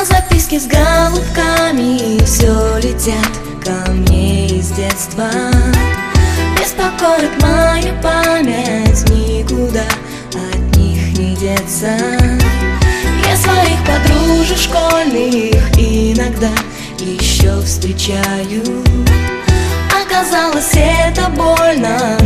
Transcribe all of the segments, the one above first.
а записки с голубками все летят ко мне из детства. Беспокоит моя память, никуда от них не деться. Я своих подружек школьных иногда еще встречаю. Оказалось, это больно,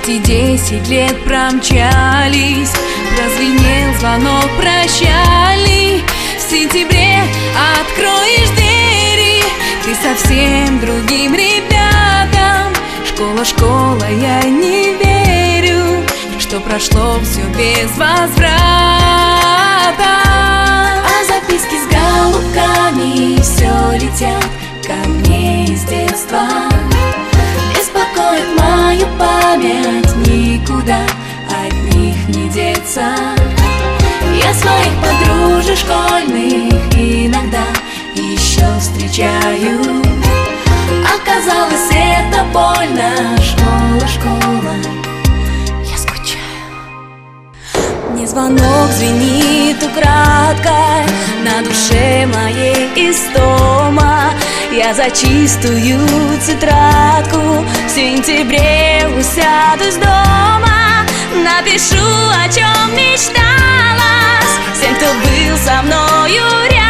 Эти десять лет промчались Прозвенел звонок прощальный В сентябре откроешь двери Ты совсем другим ребятам. Школа, школа, я не верю Что прошло все без возврата. А записки деться Я своих подружек школьных иногда еще встречаю. Оказалось, это больно, школа, школа. Я скучаю. Мне звонок звенит украдкой На душе моей истома Я за чистую тетрадку В сентябре усядусь дома Напишу, о чем мечталась. Всем, кто был со мною рядом.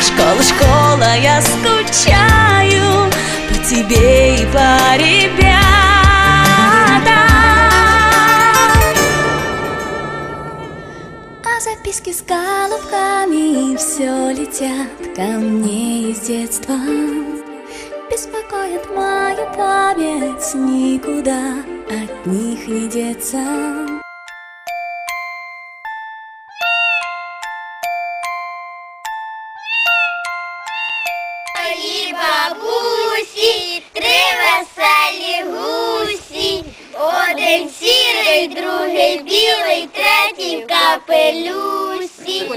Школа, школа, я скучаю По тебе и по ребятам. А записки с голубками все летят ко мне из детства. Беспокоит мою память, никуда от них не деться Мої бабусі, три веселі гусі, один сірий, другий білий, третій капелюсі.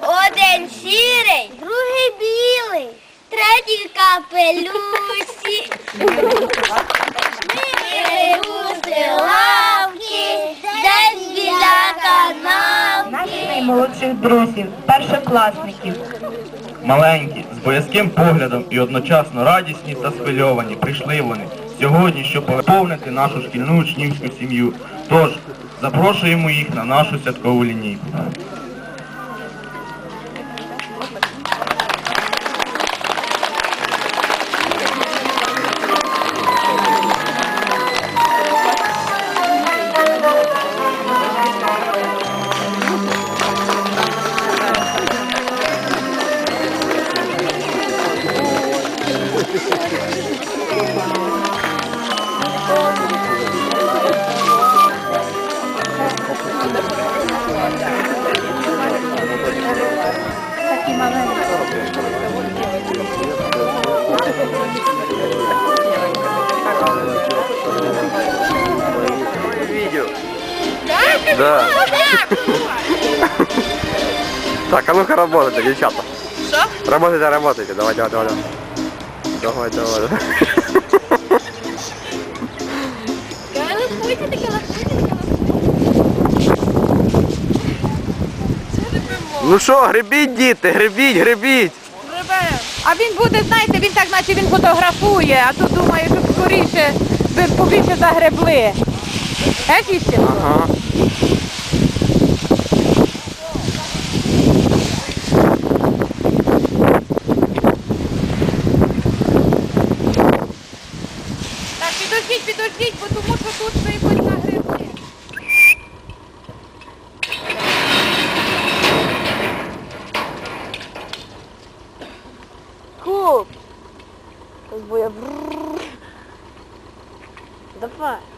Один сірий, другий білий, третій в капелюсі. Наших наймолодших друзів, першокласників. Маленькі, з боязким поглядом і одночасно радісні та схвильовані прийшли вони сьогодні, щоб поповнити нашу шкільну учнівську сім'ю. Тож запрошуємо їх на нашу святкову лінійку. Да. Так, а ну-ка работайте, девчата. Что? Работайте, работайте. Давай, давай, давай. Давай, давай. давай. Ну що, гребіть, діти, гребіть, гребіть. А він буде, знаєте, він так наче він фотографує, а тут думає, щоб скоріше побільше загребли. Істину? Ага. Так, підождіть, підождіть, бо тому що тут ви Cause we're. the fun.